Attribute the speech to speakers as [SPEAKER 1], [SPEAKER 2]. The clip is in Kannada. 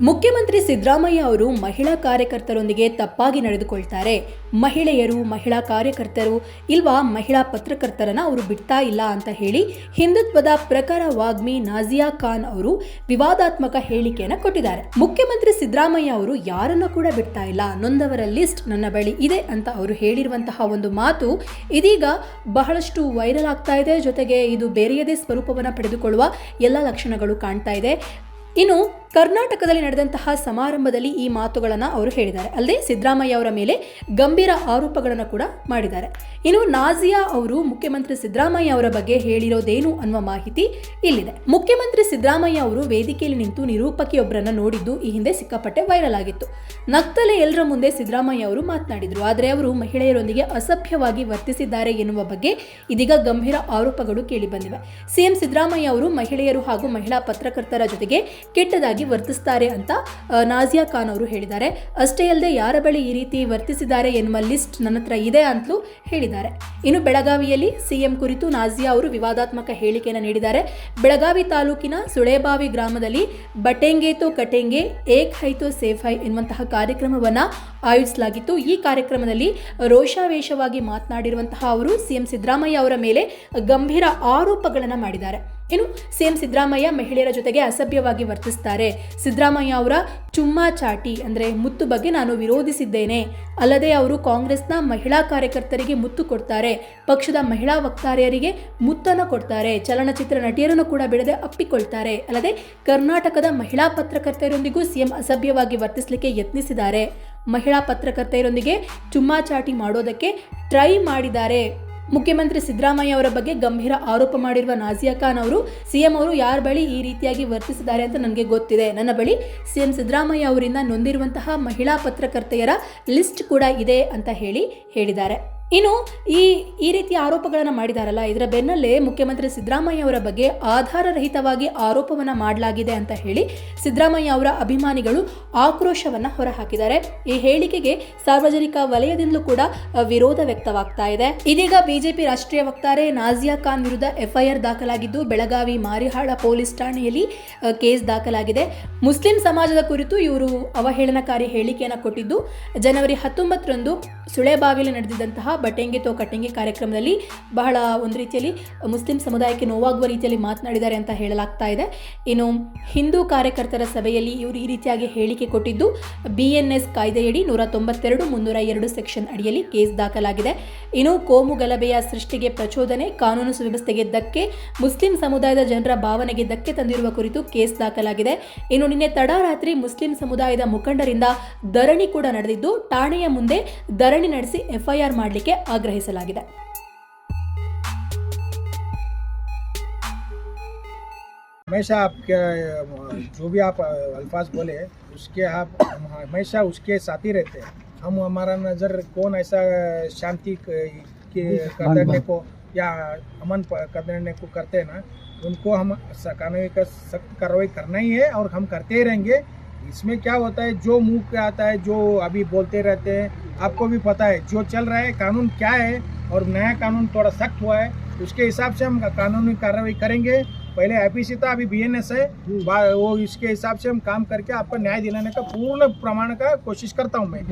[SPEAKER 1] ಮುಖ್ಯಮಂತ್ರಿ ಸಿದ್ದರಾಮಯ್ಯ ಅವರು ಮಹಿಳಾ ಕಾರ್ಯಕರ್ತರೊಂದಿಗೆ ತಪ್ಪಾಗಿ ನಡೆದುಕೊಳ್ತಾರೆ. ಮಹಿಳೆಯರು, ಮಹಿಳಾ ಕಾರ್ಯಕರ್ತರು ಇಲ್ವಾ ಮಹಿಳಾ ಪತ್ರಕರ್ತರನ್ನ ಅವರು ಬಿಡ್ತಾ ಇಲ್ಲ ಅಂತ ಹೇಳಿ ಹಿಂದುತ್ವದ ಪ್ರಖರ ವಾಗ್ಮಿ ನಾಜಿಯಾ ಖಾನ್ ಅವರು ವಿವಾದಾತ್ಮಕ ಹೇಳಿಕೆಯನ್ನು ಕೊಟ್ಟಿದ್ದಾರೆ. ಮುಖ್ಯಮಂತ್ರಿ ಸಿದ್ದರಾಮಯ್ಯ ಅವರು ಯಾರನ್ನ ಕೂಡ ಬಿಡ್ತಾ ಇಲ್ಲ. ನೊಂದವರ ಲಿಸ್ಟ್ ನನ್ನ ಬಳಿ ಇದೆ ಅಂತ ಅವರು ಹೇಳಿರುವಂತಹ ಒಂದು ಮಾತು ಇದೀಗ ಬಹಳಷ್ಟು ವೈರಲ್ ಆಗ್ತಾ ಇದೆ. ಜೊತೆಗೆ ಇದು ಬೇರೆಯದೇ ಸ್ವರೂಪವನ್ನು ಪಡೆದುಕೊಳ್ಳುವ ಎಲ್ಲ ಲಕ್ಷಣಗಳು ಕಾಣ್ತಾ ಇದೆ. ಇನ್ನು ಕರ್ನಾಟಕದಲ್ಲಿ ನಡೆದಂತಹ ಸಮಾರಂಭದಲ್ಲಿ ಈ ಮಾತುಗಳನ್ನು ಅವರು ಹೇಳಿದ್ದಾರೆ. ಅಲ್ಲದೆ ಸಿದ್ದರಾಮಯ್ಯ ಅವರ ಮೇಲೆ ಗಂಭೀರ ಆರೋಪಗಳನ್ನು ಕೂಡ ಮಾಡಿದ್ದಾರೆ. ಇನ್ನು ನಾಜಿಯಾ ಅವರು ಮುಖ್ಯಮಂತ್ರಿ ಸಿದ್ದರಾಮಯ್ಯ ಅವರ ಬಗ್ಗೆ ಹೇಳಿರೋದೇನು ಅನ್ನುವ ಮಾಹಿತಿ ಇಲ್ಲಿದೆ. ಮುಖ್ಯಮಂತ್ರಿ ಸಿದ್ದರಾಮಯ್ಯ ಅವರು ವೇದಿಕೆಯಲ್ಲಿ ನಿಂತು ನಿರೂಪಕಿಯೊಬ್ಬರನ್ನ ನೋಡಿದ್ದು ಈ ಹಿಂದೆ ಸಿಕ್ಕಾಪಟ್ಟೆ ವೈರಲ್ ಆಗಿತ್ತು. ನಕ್ತಲೆ ಎಲ್ಲರ ಮುಂದೆ ಸಿದ್ದರಾಮಯ್ಯ ಅವರು ಮಾತನಾಡಿದರು. ಆದರೆ ಅವರು ಮಹಿಳೆಯರೊಂದಿಗೆ ಅಸಭ್ಯವಾಗಿ ವರ್ತಿಸಿದ್ದಾರೆ ಎನ್ನುವ ಬಗ್ಗೆ ಇದೀಗ ಗಂಭೀರ ಆರೋಪಗಳು ಕೇಳಿಬಂದಿವೆ ಸಿಎಂ ಸಿದ್ದರಾಮಯ್ಯ ಅವರು ಮಹಿಳೆಯರು ಹಾಗೂ ಮಹಿಳಾ ಪತ್ರಕರ್ತರ ಜೊತೆಗೆ ಕೆಟ್ಟದಾಗಿ ವರ್ತಿಸ್ತಾರೆ ಅಂತ ನಾಜಿಯಾ ಖಾನ್ ಅವರು ಹೇಳಿದ್ದಾರೆ. ಅಷ್ಟೇ ಅಲ್ಲದೆ ಯಾರ ಬಳಿ ಈ ರೀತಿ ವರ್ತಿಸಿದ್ದಾರೆ ಎನ್ನುವ ಲಿಸ್ಟ್ ನನ್ನ ಹತ್ರ ಇದೆ ಅಂತಲೂ ಹೇಳಿದ್ದಾರೆ. ಇನ್ನು ಬೆಳಗಾವಿಯಲ್ಲಿ ಸಿಎಂ ಕುರಿತು ನಾಜಿಯಾ ಅವರು ವಿವಾದಾತ್ಮಕ ಹೇಳಿಕೆಯನ್ನು ನೀಡಿದ್ದಾರೆ. ಬೆಳಗಾವಿ ತಾಲೂಕಿನ ಸುಳೇಬಾವಿ ಗ್ರಾಮದಲ್ಲಿ ಬಟೆಂಗೆ ತೋ ಕಟೆಂಗೆ, ಏಕ್ ಹೈ ತೋ ಸೇಫ್ ಹೈ ಎನ್ನುವಂತಹ ಕಾರ್ಯಕ್ರಮವನ್ನು ಆಯೋಜಿಸಲಾಗಿತ್ತು. ಈ ಕಾರ್ಯಕ್ರಮದಲ್ಲಿ ರೋಷಾವೇಶವಾಗಿ ಮಾತನಾಡಿರುವಂತಹ ಅವರು ಸಿಎಂ ಸಿದ್ದರಾಮಯ್ಯ ಅವರ ಮೇಲೆ ಗಂಭೀರ ಆರೋಪಗಳನ್ನು ಮಾಡಿದ್ದಾರೆ. ಇನ್ನು ಸಿಎಂ ಸಿದ್ದರಾಮಯ್ಯ ಮಹಿಳೆಯರ ಜೊತೆಗೆ ಅಸಭ್ಯವಾಗಿ ವರ್ತಿಸ್ತಾರೆ. ಸಿದ್ದರಾಮಯ್ಯ ಅವರ ಚುಮ್ಮಾ ಚಾಟಿ ಅಂದರೆ ಮುತ್ತು ಬಗ್ಗೆ ನಾನು ವಿರೋಧಿಸಿದ್ದೇನೆ. ಅಲ್ಲದೆ ಅವರು ಕಾಂಗ್ರೆಸ್ನ ಮಹಿಳಾ ಕಾರ್ಯಕರ್ತರಿಗೆ ಮುತ್ತು ಕೊಡ್ತಾರೆ. ಪಕ್ಷದ ಮಹಿಳಾ ವಕ್ತಾರೆಯರಿಗೆ ಮುತ್ತನ್ನು ಕೊಡ್ತಾರೆ. ಚಲನಚಿತ್ರ ನಟಿಯರನ್ನು ಕೂಡ ಬಿಡದೆ ಅಪ್ಪಿಕೊಳ್ತಾರೆ. ಅಲ್ಲದೆ ಕರ್ನಾಟಕದ ಮಹಿಳಾ ಪತ್ರಕರ್ತೆಯರೊಂದಿಗೂ ಸಿಎಂ ಅಸಭ್ಯವಾಗಿ ವರ್ತಿಸಲಿಕ್ಕೆ ಯತ್ನಿಸಿದ್ದಾರೆ. ಮಹಿಳಾ ಪತ್ರಕರ್ತೆಯರೊಂದಿಗೆ ಚುಮ್ಮಾಚಾಟಿ ಮಾಡೋದಕ್ಕೆ ಟ್ರೈ ಮಾಡಿದ್ದಾರೆ. ಮುಖ್ಯಮಂತ್ರಿ ಸಿದ್ದರಾಮಯ್ಯ ಅವರ ಬಗ್ಗೆ ಗಂಭೀರ ಆರೋಪ ಮಾಡಿರುವ ನಾಜಿಯಾ ಖಾನ್ ಅವರು, ಸಿಎಂ ಅವರು ಯಾರ ಬಳಿ ಈ ರೀತಿಯಾಗಿ ವರ್ತಿಸಿದ್ದಾರೆ ಅಂತ ನನಗೆ ಗೊತ್ತಿದೆ. ನನ್ನ ಬಳಿ ಸಿಎಂ ಸಿದ್ದರಾಮಯ್ಯ ಅವರಿಂದ ನೊಂದಿರುವಂತಹ ಮಹಿಳಾ ಪತ್ರಕರ್ತೆಯರ ಲಿಸ್ಟ್ ಕೂಡ ಇದೆ ಅಂತ ಹೇಳಿ ಹೇಳಿದ್ದಾರೆ. ಇನ್ನು ಈ ಈ ರೀತಿಯ ಆರೋಪಗಳನ್ನು ಮಾಡಿದಾರಲ್ಲ, ಇದರ ಬೆನ್ನಲ್ಲೇ ಮುಖ್ಯಮಂತ್ರಿ ಸಿದ್ದರಾಮಯ್ಯ ಅವರ ಬಗ್ಗೆ ಆಧಾರರಹಿತವಾಗಿ ಆರೋಪವನ್ನು ಮಾಡಲಾಗಿದೆ ಅಂತ ಹೇಳಿ ಸಿದ್ದರಾಮಯ್ಯ ಅವರ ಅಭಿಮಾನಿಗಳು ಆಕ್ರೋಶವನ್ನು ಹೊರಹಾಕಿದ್ದಾರೆ. ಈ ಹೇಳಿಕೆಗೆ ಸಾರ್ವಜನಿಕ ವಲಯದಿಂದಲೂ ಕೂಡ ವಿರೋಧ ವ್ಯಕ್ತವಾಗ್ತಾ ಇದೆ. ಇದೀಗ ಬಿಜೆಪಿ ರಾಷ್ಟ್ರೀಯ ವಕ್ತಾರೆ ನಾಜಿಯಾ ಖಾನ್ ವಿರುದ್ಧ ಎಫ್ಐಆರ್ ದಾಖಲಾಗಿದ್ದು, ಬೆಳಗಾವಿ ಮಾರಿಹಾಳ ಪೊಲೀಸ್ ಠಾಣೆಯಲ್ಲಿ ಕೇಸ್ ದಾಖಲಾಗಿದೆ. ಮುಸ್ಲಿಂ ಸಮಾಜದ ಕುರಿತು ಇವರು ಅವಹೇಳನಕಾರಿ ಹೇಳಿಕೆಯನ್ನು ಕೊಟ್ಟಿದ್ದು, ಜನವರಿ ಹತ್ತೊಂಬತ್ತರಂದು ಸುಳೆಬಾವಿಯಲ್ಲಿ ನಡೆದಿದ್ದಂತಹ ಬಟೆಂಗೆ ತೋ ಕಟ್ಟೆಂಗೆ ಕಾರ್ಯಕ್ರಮದಲ್ಲಿ ಬಹಳ ಒಂದು ರೀತಿಯಲ್ಲಿ ಮುಸ್ಲಿಂ ಸಮುದಾಯಕ್ಕೆ ನೋವಾಗುವ ರೀತಿಯಲ್ಲಿ ಮಾತನಾಡಿದ್ದಾರೆ ಅಂತ ಹೇಳಲಾಗ್ತಾ ಇದೆ. ಇನ್ನು ಹಿಂದೂ ಕಾರ್ಯಕರ್ತರ ಸಭೆಯಲ್ಲಿ ಇವರು ಈ ರೀತಿಯಾಗಿ ಹೇಳಿಕೆ ಕೊಟ್ಟಿದ್ದು ಬಿ ಎನ್ ಎಸ್ ಕಾಯ್ದೆಯಡಿ ನೂರ ತೊಂಬತ್ತೆರಡು ಮುನ್ನೂರ ಎರಡು ಸೆಕ್ಷನ್ ಅಡಿಯಲ್ಲಿ ಕೇಸ್ ದಾಖಲಾಗಿದೆ. ಇನ್ನು ಕೋಮು ಗಲಭೆಯ ಸೃಷ್ಟಿಗೆ ಪ್ರಚೋದನೆ, ಕಾನೂನು ಸುವ್ಯವಸ್ಥೆಗೆ ಧಕ್ಕೆ, ಮುಸ್ಲಿಂ ಸಮುದಾಯದ ಜನರ ಭಾವನೆಗೆ ಧಕ್ಕೆ ತಂದಿರುವ ಕುರಿತು ಕೇಸ್ ದಾಖಲಾಗಿದೆ. ಇನ್ನು ನಿನ್ನೆ ತಡರಾತ್ರಿ ಮುಸ್ಲಿಂ ಸಮುದಾಯದ ಮುಖಂಡರಿಂದ ಧರಣಿ ಕೂಡ ನಡೆದಿದ್ದು, ಠಾಣೆಯ ಮುಂದೆ ಧರಣಿ ನಡೆಸಿ ಎಫ್ಐಆರ್ ಮಾಡಲಿಕ್ಕೆ ಆಗ್ರಹಿಸಲಾಗಿದೆ
[SPEAKER 2] हमेशा आपके जो भी आप अल्फाज बोले उसके आप हम हमेशा उसके साथ ही रहते हैं हम हमारा नज़र कौन ऐसा शांति क- के करने को या अमन प- करने को करते हैं ना उनको हम स- कानूनी का सख्त कार्रवाई करना ही है और हम करते ही रहेंगे इसमें क्या होता है जो मुंह पे आता है जो अभी बोलते रहते हैं आपको भी पता है जो चल रहा है कानून क्या है और नया कानून थोड़ा सख्त हुआ है उसके हिसाब से हम कानूनी कार्रवाई करेंगे। पहले आईपीसी था अभी बीएनएस है। वो इसके हिसाब से हम काम करके आपको न्याय दिलाने का पूर्ण प्रमाण का कोशिश करता हूँ मैं।